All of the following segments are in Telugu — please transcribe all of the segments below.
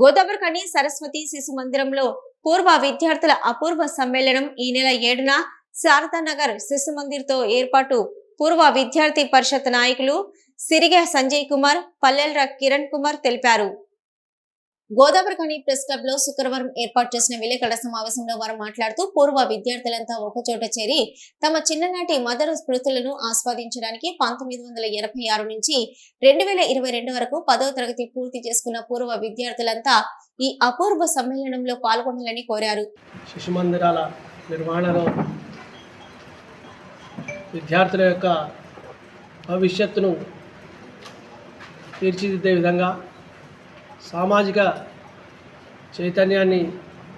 గోదావరికని సరస్వతి శిశు మందిరంలో పూర్వ విద్యార్థుల అపూర్వ సమ్మేళనం ఈ నెల ఏడున శారదానగర్ శిశు మందిర్తో ఏర్పాటు. పూర్వ విద్యార్థి పరిషత్ నాయకులు సిరిగే సంజయ్ కుమార్ పల్లెల్ర కిరణ్ కుమార్ తెలిపారు. గోదావరికని ప్రెస్ క్లబ్లో శుక్రవారం ఏర్పాటు చేసిన విలేకరుల సమావేశంలో వారు మాట్లాడుతూ పూర్వ విద్యార్థులంతా ఒకచోట చేరి తమ చిన్ననాటి మదర్ స్మృతులను ఆస్వాదించడానికి పంతొమ్మిది వందల ఎనభై ఆరు నుంచి రెండు వేల ఇరవై రెండు వరకు పదవ తరగతి పూర్తి చేసుకున్న పూర్వ విద్యార్థులంతా ఈ అపూర్వ సమ్మేళనంలో పాల్గొనాలని కోరారు. శిశు మందిరాల నిర్వహణలో విద్యార్థుల యొక్క భవిష్యత్తును తీర్చిదిద్దే విధంగా సామాజిక చైతన్యాన్ని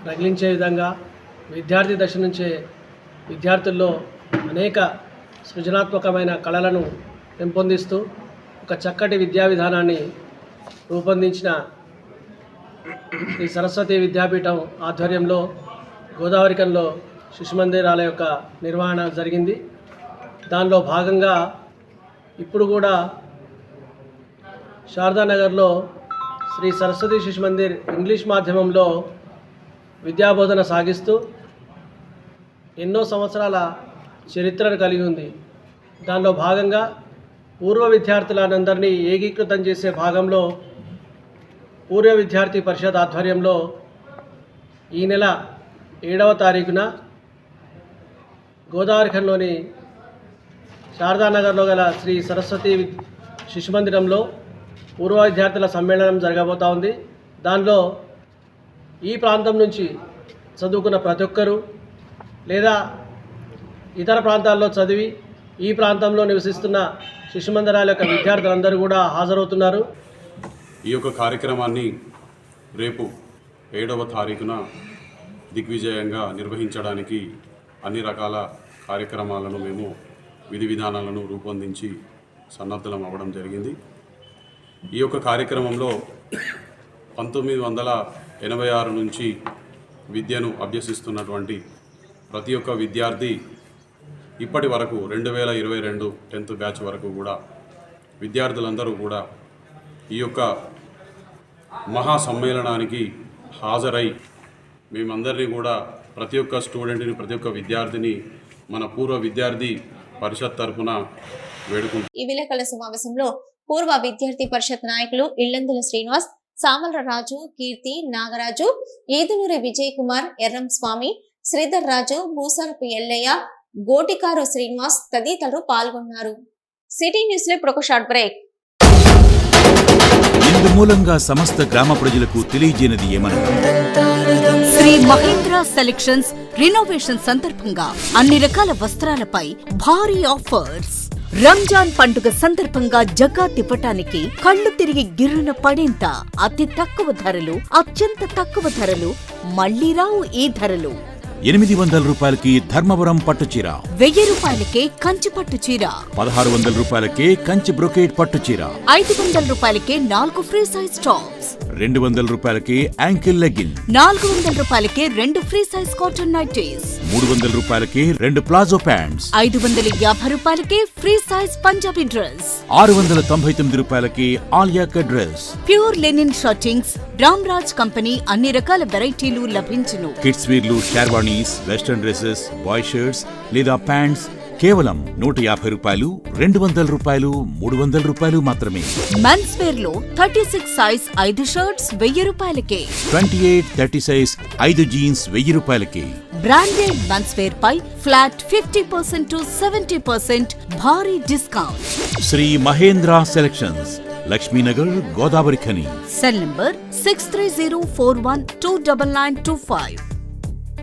రగిలించే విధంగా విద్యార్థి దశ నుంచే విద్యార్థుల్లో అనేక సృజనాత్మకమైన కళలను పెంపొందిస్తూ ఒక చక్కటి విద్యా విధానాన్ని రూపొందించిన శ్రీ సరస్వతి విద్యాపీఠం ఆధ్వర్యంలో గోదావరికంలో శిశు మందిరాల యొక్క నిర్వహణ జరిగింది. దానిలో భాగంగా ఇప్పుడు కూడా శారదానగర్లో శ్రీ సరస్వతి శిశు మందిర్ ఇంగ్లీష్ మాధ్యమంలో విద్యాబోధన సాగిస్తూ ఎన్నో సంవత్సరాల చరిత్రను కలిగి ఉంది. దానిలో భాగంగా పూర్వ విద్యార్థులందరినీ ఏకీకృతం చేసే భాగంలో పూర్వ విద్యార్థి పరిషత్ ఆధ్వర్యంలో ఈ నెల ఏడవ తారీఖున గోదావరిఖండ్లోని శారదానగర్లో గల శ్రీ సరస్వతి శిశు మందిరంలో పూర్వ విద్యార్థుల సమ్మేళనం జరగబోతూ ఉంది. దానిలో ఈ ప్రాంతం నుంచి చదువుకున్న ప్రతి ఒక్కరూ లేదా ఇతర ప్రాంతాల్లో చదివి ఈ ప్రాంతంలో నివసిస్తున్న శిశుమందిరాల యొక్క విద్యార్థులందరూ కూడా హాజరవుతున్నారు. ఈ యొక్క కార్యక్రమాన్ని రేపు ఏడవ తారీఖున దిగ్విజయంగా నిర్వహించడానికి అన్ని రకాల కార్యక్రమాలను మేము విధి విధానాలను రూపొందించి సన్నద్ధలం అవ్వడం జరిగింది. ఈ యొక్క కార్యక్రమంలో పంతొమ్మిది వందల ఎనభై ఆరు నుంచి విద్యను అభ్యసిస్తున్నటువంటి ప్రతి ఒక్క విద్యార్థి ఇప్పటి వరకు రెండు వేల ఇరవై రెండు టెన్త్ బ్యాచ్ వరకు కూడా విద్యార్థులందరూ కూడా ఈ యొక్క మహా సమ్మేళనానికి హాజరై మేమందరినీ కూడా ప్రతి ఒక్క స్టూడెంట్ని ప్రతి ఒక్క విద్యార్థిని మన పూర్వ విద్యార్థి పరిషత్ తరఫున వేడుకుంటాం ఈ విలేకరుల సమావేశంలో పూర్వ విద్యార్థి పరిషత్ నాయకులు ఇల్లందుల శ్రీనివాస్ సామల రాజు కీర్తి నాగరాజు ఈదునూరి విజయ్ కుమార్ ఎర్రం స్వామి శ్రీధర్ రాజు భూసారపు ఎల్లయ్య గోటికారు శ్రీనివాస్ తదితరులు పాల్గొన్నారు. సిటీ న్యూస్లో ఇప్పుడు ఒక షార్ట్ బ్రేక్. ఇందు మూలంగా సమస్త గ్రామ ప్రజలకు తెలియజేయనిది ఏమనగా శ్రీ మహేంద్ర సెలెక్షన్స్ రినోవేషన్ సందర్భంగా అన్ని రకాల వస్త్రాలపై భారీ ఆఫర్స్. రంజాన్ పండుగ సందర్భంగా జకాత్ ఇవ్వటానికి కళ్ళు తిరిగి గిర్రున పడేంత అతి తక్కువ ధరలు అత్యంత తక్కువ ధరలు మళ్ళీ రావు ఈ ధరలు. ఎనిమిది వందల రూపాయలకి ధర్మవరం పట్టుచీర వెయ్యి రూపాయలకే కంచి పట్టు చీర. పదహారు వందల రూపాయలకే కంచి బ్రొకేట్ పట్టుచీర ఐదు వందల రూపాయలకే నాలుగు ఫ్రీ సైజ్ టాప్స్. రెండు వందల రూపాయలకి యాంకిల్ లెగిన్ నాలుగు వందల రూపాయలకే రెండు ఫ్రీ సైజ్ కాటన్ నైటీస్. మూడు వందల రూపాయలకి రెండు ప్లాజో ప్యాంట్స్. ఐదు వందల యాభై రూపాయలకే ఫ్రీ సైజ్ పంజాబీ డ్రెస్. ఆరు వందల తొంభై తొమ్మిది రూపాయలకి ఆలియాక dress. Pure linen shirtings Ram Raj company అన్ని రకాల వెరైటీలు లభించును. Kids వీర్లు sherwanis western dresses boy shirts లేదా ప్యాంట్స్ కేవలం నూట యాభై రూపాయలు రెండు వందల రూపాయలు మూడు వందల రూపాయలు మాత్రమే. మెన్స్ వేర్లో థర్టీ సిక్స్ సైజ్ ఐదు షర్ట్స్ వెయ్యి రూపాయలకే. ట్వంటీ ఎయిట్ థర్టీ సైజ్ ఐదు జీన్స్ వెయ్యి రూపాయలకి. Branded men's wear pi flat fifty percent to seventy percent భారీ discount. Shri Mahendra selections Lakshminagar Godavarikhani. Cell number six three zero four one two double nine two five.